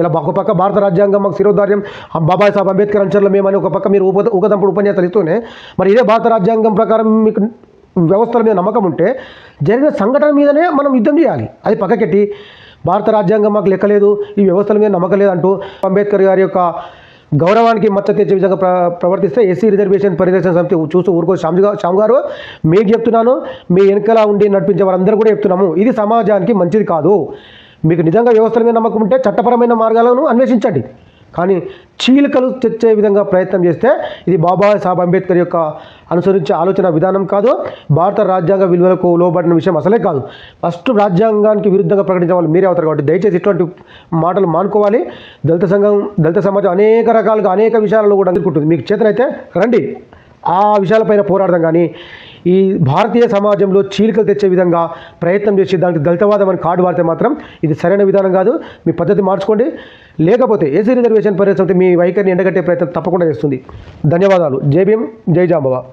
ఇలా ఒక పక్క భారత రాజ్యాంగం మాకు శిరోధార్యం. బాబాయ్ సాహెబ్ అంబేద్కర్ అంచర్లు మేమని ఒక పక్క మీరు ఉప ఊకదంపుడు ఉపన్యాసాలు ఇస్తూనే మరి ఇదే భారత రాజ్యాంగం ప్రకారం మీకు వ్యవస్థల మీద నమ్మకం ఉంటే జరిగిన సంఘటన మీదనే మనం యుద్ధం చేయాలి. అది పక్కకెట్టి భారత రాజ్యాంగం మాకు లెక్కలేదు ఈ వ్యవస్థల మీద నమ్మకం లేదంటూ అంబేద్కర్ గారి యొక్క గౌరవానికి మచ్చ తెచ్చే విధంగా ప్ర ప్రవర్తిస్తే ఎస్సీ రిజర్వేషన్ పరిరక్షణ సమితి చూస్తూ ఊరుకో శ్యామ్గా శ్యామ్ గారు మీకు చెప్తున్నాను మీ వెనుకలా ఉండి నడిపించే వారందరూ కూడా చెప్తున్నాము ఇది సమాజానికి మంచిది కాదు. మీకు నిజంగా వ్యవస్థల మీద నమ్మకం ఉంటే చట్టపరమైన మార్గాలను అన్వేషించండి. కానీ చీలికలు తెచ్చే విధంగా ప్రయత్నం చేస్తే ఇది బాబా సాహెబ్ అంబేద్కర్ యొక్క అనుసరించే ఆలోచన విధానం కాదు. భారత రాజ్యాంగ విలువలకు లోబడిన విషయం అసలే కాదు. ఫస్ట్ రాజ్యాంగానికి విరుద్ధంగా ప్రకటించే వాళ్ళు మీరే అవుతారు కాబట్టి దయచేసి ఇటువంటి మాటలు మానుకోవాలి. దళిత సంఘం దళిత సమాజం అనేక రకాలుగా అనేక విషయాలలో కూడా అందుకుంటుంది మీకు చేతనైతే రండి. ఆ విషయాలపైన పోరాడదాం కానీ ఈ భారతీయ సమాజంలో చీలికలు తెచ్చే విధంగా ప్రయత్నం చేసి దానికి దళితవాదం అని కార్డు వాడితే మాత్రం ఇది సరైన విధానం కాదు. మీ పద్ధతి మార్చుకోండి. లేకపోతే ఏసీ రిజర్వేషన్ పరిస్థితి మీ వైఖరిని ఎండగట్టే ప్రయత్నం తప్పకుండా చేస్తుంది. ధన్యవాదాలు. జై భీమ్ జై జాంబవ.